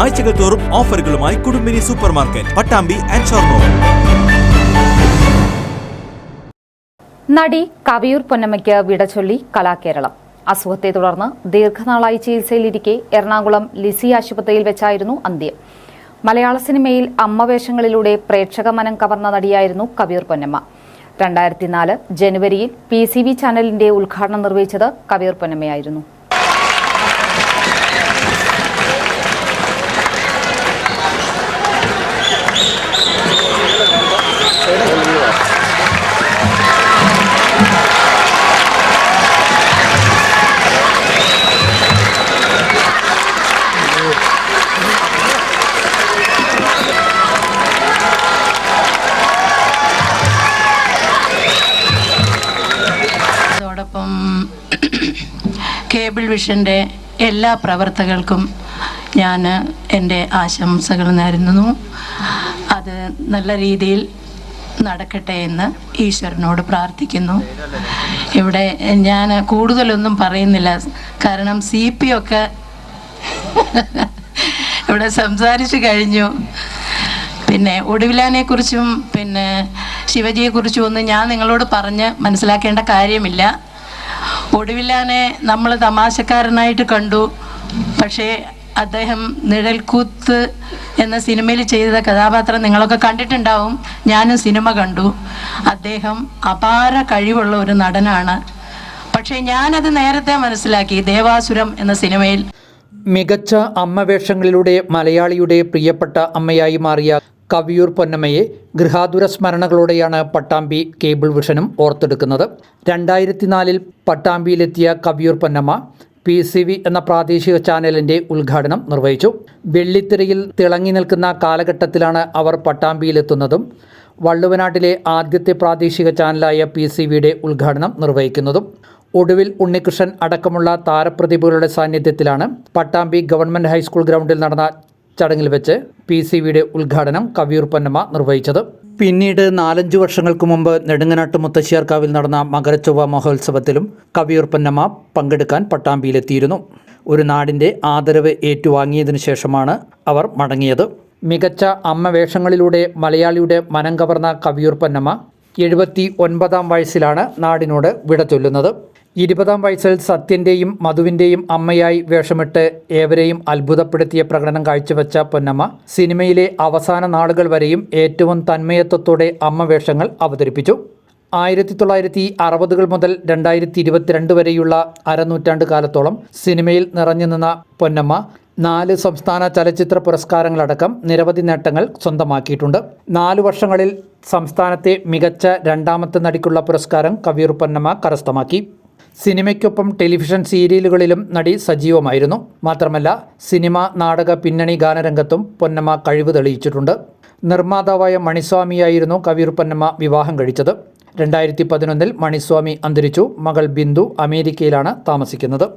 ആഴ്ചകൾ തോറും ഓഫറുകളുമായി Kudumbini super market Pattambi and Shoranur. നടി കവിയൂർ പൊന്നമ്മയ്ക്ക് വിട ചൊല്ലി കലാകേരളം. അസുഖത്തെ തുടർന്ന് ദീർഘനാളായി ചികിത്സയിലിരിക്കെ എറണാകുളം ലിസി ആശുപത്രിയിൽ വെച്ചായിരുന്നു അന്ത്യം. മലയാള സിനിമയിൽ അമ്മവേഷങ്ങളിലൂടെ പ്രേക്ഷക മനം കവർന്ന നടിയായിരുന്നു കവിയൂർ പൊന്നമ്മ. രണ്ടായിരത്തി നാല് ജനുവരിയിൽ പി സി ചാനലിന്റെ ഉദ്ഘാടനം നിർവഹിച്ചത് കവിയൂർ പൊന്നമ്മയായിരുന്നു. കേബിൾ വിഷന്റെ എല്ലാ പ്രവർത്തകർക്കും ഞാൻ എന്റെ ആശംസകൾ നേരുന്നു. അത് നല്ല രീതിയിൽ നടക്കട്ടെ എന്ന് ഈശ്വരനോട് പ്രാർത്ഥിക്കുന്നു. ഇവിടെ ഞാൻ കൂടുതലൊന്നും പറയുന്നില്ല. കാരണം സി പി ഒക്കെ ഇവിടെ സംസാരിച്ചു കഴിഞ്ഞു. പിന്നെ ഒടുവിലാനെ കുറിച്ചും പിന്നെ ശിവജിയെ കുറിച്ചും ഒന്നും ഞാൻ നിങ്ങളോട് പറഞ്ഞ് മനസ്സിലാക്കേണ്ട കാര്യമില്ല. ഒടുവിലാനെ നമ്മൾ തമാശക്കാരനായിട്ട് കണ്ടു. പക്ഷേ അദ്ദേഹം നിഴൽക്കൂത്ത് എന്ന സിനിമയിൽ ചെയ്ത കഥാപാത്രം നിങ്ങളൊക്കെ കണ്ടിട്ടുണ്ടാവും. ഞാനും സിനിമ കണ്ടു. അദ്ദേഹം അപാര കഴിവുള്ള ഒരു നടനാണ്. പക്ഷേ ഞാനത് നേരത്തെ മനസ്സിലാക്കി. ദേവാസുരം എന്ന സിനിമയിൽ മികച്ച അമ്മവേഷങ്ങളിലൂടെ മലയാളിയുടെ പ്രിയപ്പെട്ട അമ്മയായി മാറിയ കവിയൂർ പൊന്നമ്മയെ ഗൃഹാതുര സ്മരണകളോടെയാണ് പട്ടാമ്പി കേബിൾ വിഷനും ഓർത്തെടുക്കുന്നത്. രണ്ടായിരത്തി നാലിൽ പട്ടാമ്പിയിലെത്തിയ Kaviyoor Ponnamma P C V എന്ന പ്രാദേശിക ചാനലിന്റെ ഉദ്ഘാടനം നിർവഹിച്ചു. വെള്ളിത്തിരയിൽ തിളങ്ങി നിൽക്കുന്ന കാലഘട്ടത്തിലാണ് അവർ പട്ടാമ്പിയിലെത്തുന്നതും വള്ളുവനാട്ടിലെ ആദ്യത്തെ പ്രാദേശിക ചാനലായ പി സി വിയുടെ ഉദ്ഘാടനം നിർവഹിക്കുന്നതും. ഒടുവിൽ ഉണ്ണികൃഷ്ണൻ അടക്കമുള്ള താരപ്രതിഭകളുടെ സാന്നിധ്യത്തിലാണ് പട്ടാമ്പി ഗവൺമെന്റ് ഹൈസ്കൂൾ ഗ്രൗണ്ടിൽ നടന്ന ചടങ്ങിൽ വെച്ച് പി സി വിയുടെ ഉദ്ഘാടനം കവിയൂർ പൊന്നമ്മ നിർവഹിച്ചത്. പിന്നീട് നാലഞ്ച് വർഷങ്ങൾക്ക് മുമ്പ് നെടുങ്ങനാട്ട് മുത്തശ്ശിയാർക്കാവിൽ നടന്ന മകരച്ചൊവ്വ മഹോത്സവത്തിലും കവിയൂർ പൊന്നമ്മ പങ്കെടുക്കാൻ പട്ടാമ്പിയിലെത്തിയിരുന്നു. ഒരു നാടിന്റെ ആദരവ് ഏറ്റുവാങ്ങിയതിനു ശേഷമാണ് അവർ മടങ്ങിയത്. മികച്ച അമ്മ വേഷങ്ങളിലൂടെ മലയാളിയുടെ മനം കവർന്ന കവിയൂർ പൊന്നമ്മ എഴുപത്തി ഒൻപതാം വയസ്സിലാണ് നാടിനോട് വിട ചൊല്ലുന്നത്. ഇരുപതാം വയസ്സിൽ സത്യന്റെയും മധുവിന്റെയും അമ്മയായി വേഷമിട്ട് ഏവരെയും അത്ഭുതപ്പെടുത്തിയ പ്രകടനം കാഴ്ചവെച്ച പൊന്നമ്മ സിനിമയിലെ അവസാന നാളുകൾ വരെയും ഏറ്റവും തന്മയത്വത്തോടെ അമ്മ വേഷങ്ങൾ അവതരിപ്പിച്ചു. ആയിരത്തി തൊള്ളായിരത്തി അറുപതുകൾ മുതൽ രണ്ടായിരത്തി ഇരുപത്തിരണ്ട് വരെയുള്ള അരനൂറ്റാണ്ട് കാലത്തോളം സിനിമയിൽ നിറഞ്ഞു നിന്ന പൊന്നമ്മ നാല് സംസ്ഥാന ചലച്ചിത്ര പുരസ്കാരങ്ങളടക്കം നിരവധി നേട്ടങ്ങൾ സ്വന്തമാക്കിയിട്ടുണ്ട്. നാല് വർഷങ്ങളിൽ സംസ്ഥാനത്തെ മികച്ച രണ്ടാമത്തെ നടിക്കുള്ള പുരസ്കാരം കവിയൂർ പൊന്നമ്മ കരസ്ഥമാക്കി. സിനിമയ്ക്കൊപ്പം ടെലിവിഷൻ സീരിയലുകളിലും നടി സജീവമായിരുന്നു. മാത്രമല്ല സിനിമ നാടക പിന്നണി ഗാനരംഗത്തും പൊന്നമ്മ കഴിവ് തെളിയിച്ചിട്ടുണ്ട്. നിർമ്മാതാവായ മണിസ്വാമിയായിരുന്നു കവിയൂർ പൊന്നമ്മ വിവാഹം കഴിച്ചത്. രണ്ടായിരത്തി പതിനൊന്നിൽ മണിസ്വാമി അന്തരിച്ചു. മകൾ ബിന്ദു അമേരിക്കയിലാണ് താമസിക്കുന്നത്.